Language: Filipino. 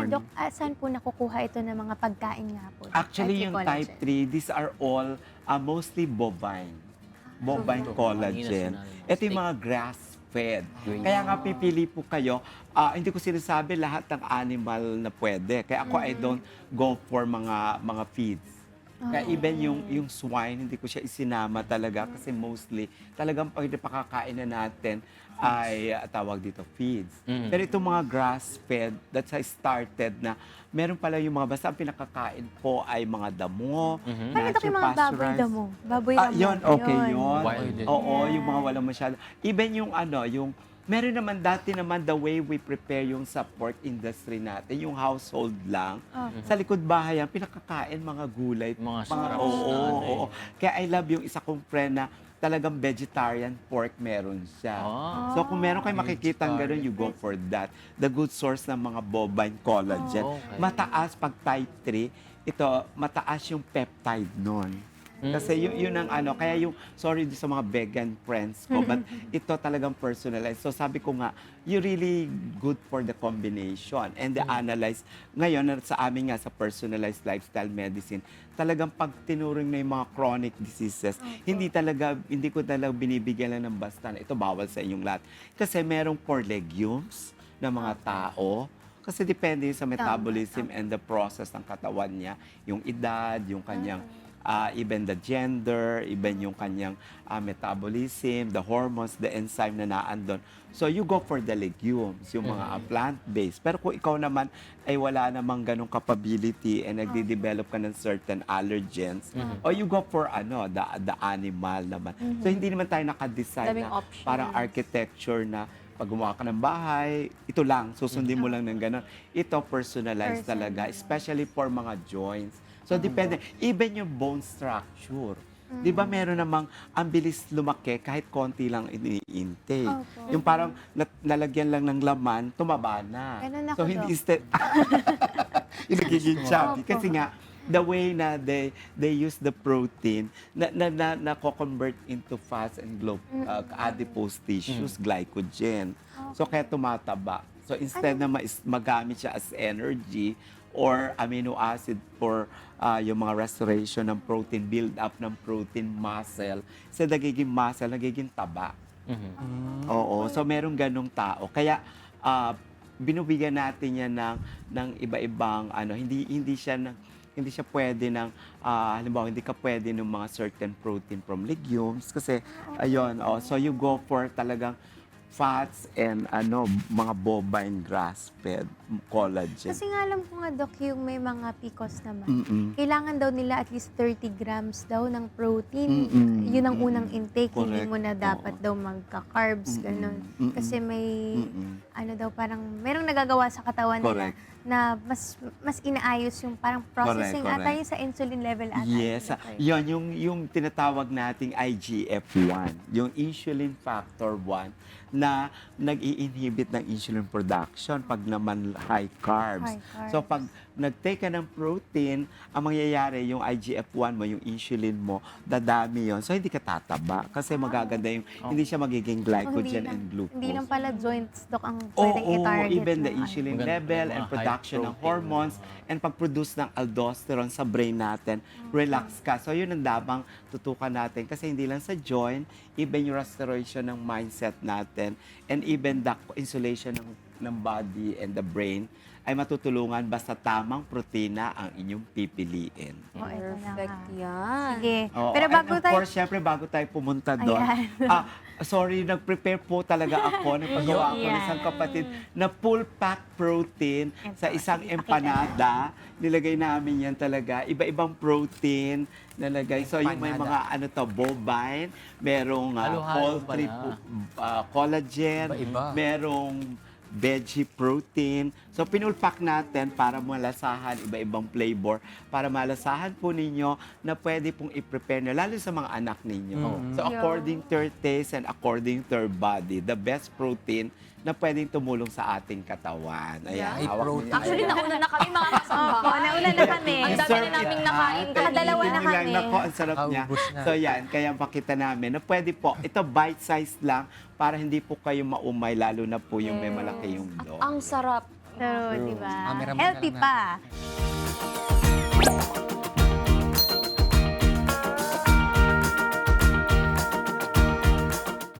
morning. Dok, ah, saan po nakukuha ito ng mga pagkain nga po? Actually, yung collagen. type 3, these are all uh, mostly bovine. Bovine Ito, collagen. Ito yung mga grass-fed. Kaya nga pipili po kayo, ah, hindi ko sinasabi lahat ng animal na pwede. Kaya ako, I don't go for mga mga feeds. Kaya even yung yung swine, hindi ko siya isinama talaga kasi mostly talagang pag pakakain na natin ay ah, tawag dito feeds. Mhm. Pero itong mga grass-fed, that's I started na meron pala yung mga basta ang pinakakain po ay mga damo, Mhm. Paano Dok yung mga baboy damo? Baboy Ah, damo. yun, okay yun. Wild din. Oo, Yeah. yung mga walang masyado. Even yung ano, yung meron naman dati naman the way we prepare yung sa pork industry natin, yung household lang. Okay. Sa likod bahay yan, pinakakain mga gulay. Mga mga, scraps oo, oo, oo. Kaya I love yung isa kong friend na talagang vegetarian pork meron siya. Ah. So kung meron kayo makikita gano'n, you go for that. The good source ng mga bovine collagen. Oh, okay. Mataas pag type 3, ito, mataas yung peptide nun. Mm. Kasi yun, yun ang ano, kaya yung, sorry sa mga vegan friends ko, but ito talagang personalized. So sabi ko nga, you really good for the combination and the analyze. Ngayon, na sa amin nga sa personalized lifestyle medicine, talagang pag tinuring na yung mga chronic diseases, hindi talaga, hindi ko talaga binibigyan lang ng basta na ito bawal sa inyong lahat. Kasi merong for legumes ng mga tao, kasi depende sa metabolism and the process ng katawan niya, yung edad, yung kanyang ah, even the gender, even yung kanyang ah, metabolism, the hormones, the enzyme na naandun. So you go for the legumes, yung mga ah, plant-based. Pero kung ikaw naman ay wala namang ganong capability and nagde-develop ka ng certain allergens, or you go for ano, the, the animal naman. So hindi naman tayo nakadesign Daming na options. parang architecture na pag gumawa ka ng bahay, ito lang, susundin mo lang ng gano'n. Ito personalized talaga, especially for mga joints. So depende, even yung bone structure. Di ba meron namang ang bilis lumaki kahit konti lang ini-intake. Opo. Yung parang nat- nalagyan lang ng laman, tumaba na. Ganun ako, so hindi Doc. instead, nagiging chubby. Opo. Kasi nga, the way na they they use the protein na na na, na convert into fats and glo- uh, adipose tissues, glycogen. So kaya tumataba. So instead na mais- magamit siya as energy or amino acid for uh, yung mga restoration ng protein, build up ng protein muscle, sa nagiging muscle, nagiging taba. Mhm. Oo, so merong ganong tao. Kaya ah, binubigyan natin yan ng ng iba-ibang ano, hindi hindi siya ng hindi siya pwede ng ah, halimbawa hindi ka pwede ng mga certain protein from legumes kasi ayun, oh, so you go for talagang fats and ano mga bovine grass-fed collagen. Kasi nga alam ko nga, Dok, yung may mga PCOS naman. Mm-mm. Kailangan daw nila at least 30 grams daw ng protein. Mm-mm. Yun ang unang intake. Hindi Correct. mo na dapat Oo. daw magka-carbs, Mm-mm. ganun. Mm-mm. Kasi may, Mm-mm. ano daw, parang, merong nagagawa sa katawan nila Correct. na mas mas inaayos yung parang processing Correct, ata correct. sa insulin level ata. Yes. Eh. Yon yung yung tinatawag nating IGF-1, yung insulin factor 1 na nag-i-inhibit ng insulin production pag naman high carbs. High carbs. So pag nag-take ka ng protein, ang mangyayari yung IGF-1 mo, yung insulin mo, dadami yon. So hindi ka tataba kasi magaganda yung hindi siya magiging So, glycogen lang, and glucose. Hindi lang pala joints, Dok, ang Oo, pwedeng i-target. even the ng insulin Maganda level yung and mga production ng protein, hormones and pag-produce ng aldosterone sa brain natin, relax ka. So yun ang dabang tutukan natin kasi hindi lang sa joint, even yung restoration ng mindset natin and even the insulation ng, ng body and the brain ay matutulungan basta tamang protina ang inyong pipiliin. Oh, na Perfect nga. yan. Sige. Oo, Pero and bago of tayo... course, syempre, bago tayo pumunta doon, Ayan. ah, sorry, nag-prepare po talaga ako, nagpagawa ako ng isang kapatid na full pack protein sa Ito, isang sige, empanada. Nilagay namin yan talaga. Iba-ibang protein nalagay. So, yung may mga ano to, bovine, merong uh, Halo-halo poultry pala. po- ah, collagen, Iba-iba. merong veggie protein. So, pinulpak natin para malasahan iba-ibang flavor, para malasahan po ninyo na pwede pong i-prepare nyo, lalo sa mga anak ninyo. Mm. So, according to your taste and according to your body, the best protein na pwedeng tumulong sa ating katawan. Ayan, Yeah. hawak Protein. niyo. Actually, nauna na kami mga kasambahan. Opo, nauna na kami. Ang dami na naming nakain. hot. Nakadalawa na Itigil lang, kami. Nako, ang sarap niya. So yan, kaya pakita namin na pwede po, ito bite size lang para hindi po kayo maumay, lalo na po yung may malaki yung dog. ang sarap. True. di ba? Cameraman Healthy lang pa.